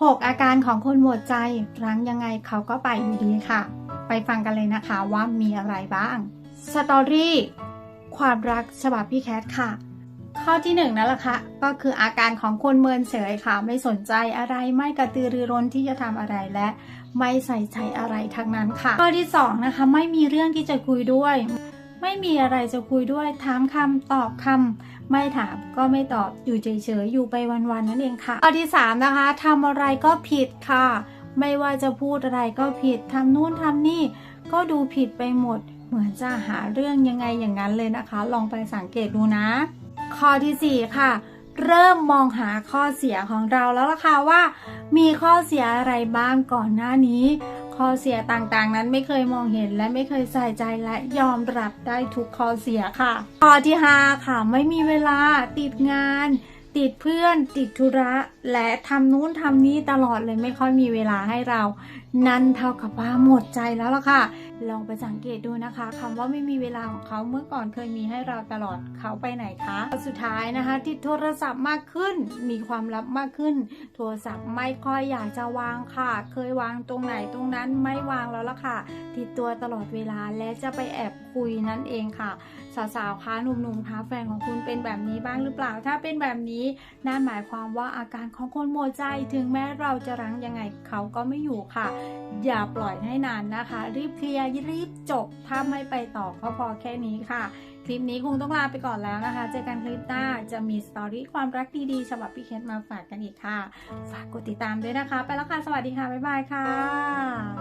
6 อาการของคนหมดใจ รั้งยังไงเขาก็ไปอยู่ดีค่ะ ไปฟังกันเลยนะคะว่ามีอะไรบ้างสตอรี่ความรักฉบับพี่แคทค่ะ ข้อที่หนึ่งนั่นแหละค่ะก็คืออาการของคนเมินเฉยค่ะ ไม่สนใจอะไรไม่กระตือรือร้นที่จะทำอะไรและ ไม่ใส่ใจอะไรทั้งนั้นค่ะ ข้อที่สองนะคะไม่มีเรื่องที่จะคุยด้วย ไม่มีอะไรจะคุยด้วย ถามคำตอบคำไม่ถามก็ไม่ตอบอยู่เฉยๆอยู่ไปวันๆนั่นเองค่ะข้อที่สามนะคะทำอะไรก็ผิดค่ะ ไม่ว่าจะพูดอะไรก็ผิดทำนู่นทำนี่ ก็ดูผิดไปหมด เหมือนจะหาเรื่องยังไงอย่างนั้นเลยนะคะ ลองไปสังเกตดูนะ ข้อที่4ค่ะเริ่มมองหาข้อเสียของเราแล้วล่ะค่ะว่า มีข้อเสียอะไรบ้างก่อนหน้านี้ ข้อเสียต่างๆ นั้นไม่เคยมองเห็นและไม่เคยใส่ใจและยอมรับได้ทุกข้อเสียค่ะ ข้อที่ 5 ค่ะ ไม่มีเวลาติดงาน ติดเพื่อนติดธุระและทำนู้นทำนี้ตลอดเลยไม่ค่อยมีเวลาให้เรา นั่นเท่ากับว่าหมดใจแล้วล่ะค่ะ ลองไปสังเกตดูนะคะคำว่าไม่มีเวลาของเขาเมื่อก่อนเคยมีให้เราตลอดเขาไปไหนคะสุดท้ายนะคะ ติดโทรศัพท์มากขึ้น มีความลับมากขึ้น โทรศัพท์ไม่ค่อยอยากจะวางค่ะ เคยวางตรงไหนตรงนั้นไม่วางแล้วล่ะค่ะ ติดตัวตลอดเวลาและจะไปแอบคุยนั่นเองค่ะ สาวๆคะหนุ่มๆคะแฟนของคุณเป็นแบบนี้บ้างหรือเปล่าถ้าเป็นแบบนี้นี้นั่นหมายความว่าอาการของคนหมดใจถึงแม้เราจะรั้งยังไงเขาก็ไม่อยู่ค่ะ อย่าปล่อยให้นานนะคะ รีบเคลียร์รีบจบถ้าไม่ไปต่อก็พอแค่นี้ค่ะ คลิปนี้คงต้องลาไปก่อนแล้วนะคะ เจอกันคลิปหน้าจะมีสตอรี่ความรักดีๆฉบับพี่เคสมาฝากกันอีกค่ะ ฝากกดติดตามด้วยนะคะ ไปแล้วค่ะ สวัสดีค่ะ บ๊ายบายค่ะ